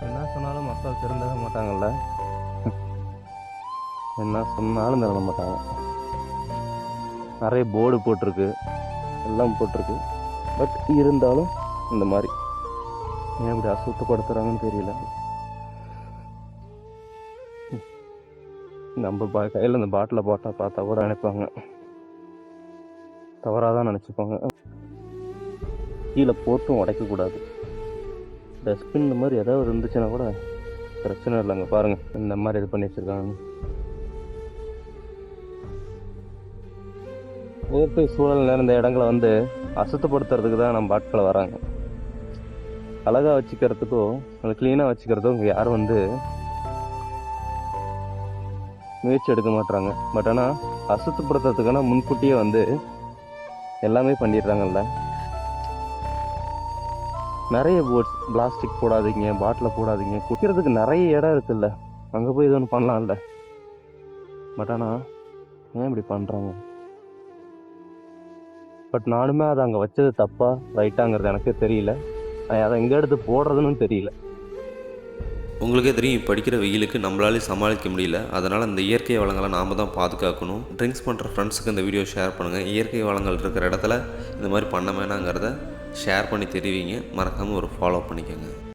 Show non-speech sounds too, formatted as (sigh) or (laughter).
என்ன சொன்னாலும் மக்கள் திறந்துட மாட்டாங்கல்ல? (laughs) என்ன சொன்னாலும் திறந்த மாட்டாங்க. நிறைய போர்டு போட்டிருக்கு. எல்லாம் போட்டிருக்கு. பட் இருந்தாலும் இந்த மாதிரி. ஏன் இப்படி அசுத்தப்படுத்துகிறாங்கன்னு தெரியல. நம்ம பா கையில் இந்த பாட்டிலை போட்டால் பார்த்தா கூட நினைப்பாங்க. தவறாக தான் நினச்சிப்பாங்க. கீழே போட்டும் உடைக்கக்கூடாது. டஸ்ட்பின் இந்த மாதிரி ஏதாவது இருந்துச்சுன்னா கூட பிரச்சனை இல்லைங்க பாருங்கள் இந்த மாதிரி இது பண்ணி வச்சுருக்காங்க. இயற்கை சூழல் நிறைந்த இடங்களை வந்து அசுத்தப்படுத்துறதுக்கு தான் நம்ம ஆட்களை வராங்க. அழகாக வச்சுக்கிறதுக்கும் அதை க்ளீனாக வச்சுக்கிறதுக்கும் இங்கே யாரும் வந்து முயற்சி எடுக்க மாட்டுறாங்க பட் ஆனால் அசுத்தப்படுத்துறதுக்கான முன்கூட்டியே வந்து எல்லாமே பண்ணிடுறாங்கல்ல. நிறைய போர்ட்ஸ் பிளாஸ்டிக் போடாதீங்க பாட்டில் போடாதீங்க குடிக்கிறதுக்கு நிறைய இடம் இருக்குல்ல. அங்கே போய் இது ஒன்று பண்ணலாம்ல. பட் ஆனால் ஏன் இப்படி பண்ணுறாங்க பட் நானுமே அதை அங்கே வச்சது தப்பா? ரைட்டாங்கிறது எனக்கு தெரியல. அதை எங்கே எடுத்து போடுறதுன்னு தெரியல. உங்களுக்கே தெரியும் படிக்கிற வெயிலுக்கு நம்மளாலே சமாளிக்க முடியல. அதனால் இந்த இயற்கை வளங்களை நாம் தான் பாதுகாக்கணும். ட்ரிங்க்ஸ் பண்ணுற ஃப்ரெண்ட்ஸுக்கு இந்த வீடியோ ஷேர் பண்ணுங்கள் இயற்கை வளங்கள் இருக்கிற இடத்துல இந்த மாதிரி பண்ண வேணாங்கிறத ஷேர் பண்ணி தெரிவிங்க. மறக்காமல் ஒரு ஃபாலோ பண்ணிக்கோங்க.